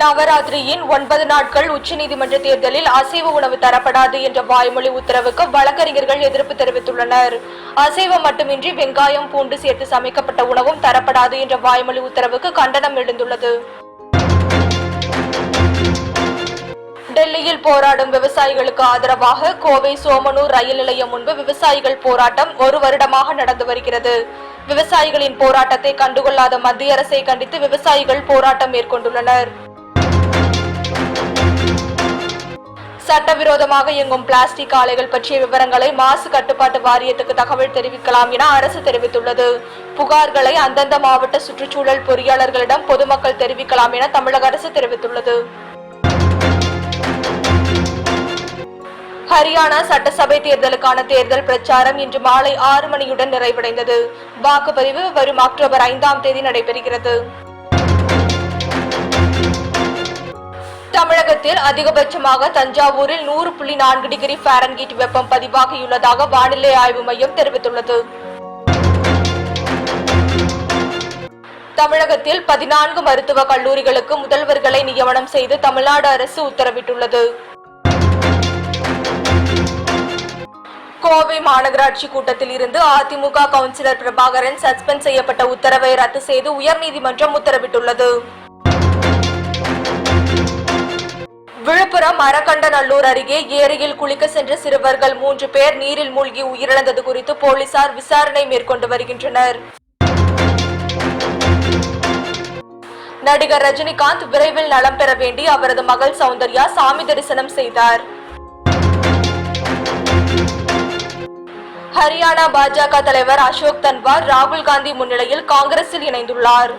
நவராத்திரியின் ஒன்பது நாட்கள் உச்சநீதிமன்ற தேர்தலில் அசைவ உணவு தரப்படாது என்ற வாய்மொழி உத்தரவுக்கு வழக்கறிஞர்கள் எதிர்ப்பு தெரிவித்துள்ளனர். அசைவம் மட்டுமின்றி வெங்காயம் பூண்டு சேர்த்து சமைக்கப்பட்ட உணவும் தரப்படாது என்ற வாய்மொழி உத்தரவுக்கு கண்டனம் எழுந்துள்ளது. டெல்லியில் போராடும் விவசாயிகளுக்கு ஆதரவாக கோவை சோமனூர் ரயில் நிலையம் முன்பு விவசாயிகள் போராட்டம் ஒரு வருடமாக நடந்து வருகிறது. விவசாயிகளின் போராட்டத்தை கண்டுகொள்ளாத மத்திய அரசை கண்டித்து விவசாயிகள் போராட்டம் மேற்கொண்டுள்ளனர். சட்டவிரோதமாக இயங்கும் பிளாஸ்டிக் ஆலைகள் பற்றிய விவரங்களை மாசு கட்டுப்பாட்டு வாரியத்துக்கு தகவல் தெரிவிக்கலாம் என அரசு தெரிவித்துள்ளது. புகார்களை அந்தந்த மாவட்ட சுற்றுச்சூழல் பொறியாளர்களிடம் பொதுமக்கள் தெரிவிக்கலாம் என தமிழக அரசு தெரிவித்துள்ளது. ஹரியானா சட்டசபை தேர்தலுக்கான தேர்தல் பிரச்சாரம் இன்று மாலை ஆறு மணியுடன் நிறைவடைந்தது. வாக்குப்பதிவு வரும் அக்டோபர் ஐந்தாம் தேதி நடைபெறுகிறது. தமிழகத்தில் அதிகபட்சமாக தஞ்சாவூரில் நூறு புள்ளி நான்கு டிகிரி ஃபாரன்ஹீட் வெப்பம் பதிவாகியுள்ளதாக வானிலை ஆய்வு மையம் தெரிவித்துள்ளது. தமிழகத்தில் பதினான்கு மருத்துவக் கல்லூரிகளுக்கு முதல்வர்களை நியமனம் செய்து தமிழ்நாடு அரசு உத்தரவிட்டுள்ளது. கோவை மாநகராட்சி கூட்டத்தில் இருந்து அதிமுக கவுன்சிலர் பிரபாகரன் சஸ்பெண்ட் செய்யப்பட்ட உத்தரவை ரத்து செய்து உயர்நீதிமன்றம் உத்தரவிட்டுள்ளது. விழுப்புரம் மரக்கண்டநல்லூர் அருகே ஏரியில் குளிக்க சென்ற சிறுவர்கள் மூன்று பேர் நீரில் மூழ்கி உயிரிழந்தது குறித்து போலீசார் விசாரணை மேற்கொண்டு வருகின்றனர். நடிகர் ரஜினிகாந்த் விரைவில் நலம் பெற வேண்டி அவரது மகள் சௌந்தர்யா சாமி தரிசனம் செய்தார். ஹரியானா பாஜக தலைவர் அசோக் தன்வார் ராகுல் காந்தி முன்னிலையில் காங்கிரஸில் இணைந்துள்ளார்.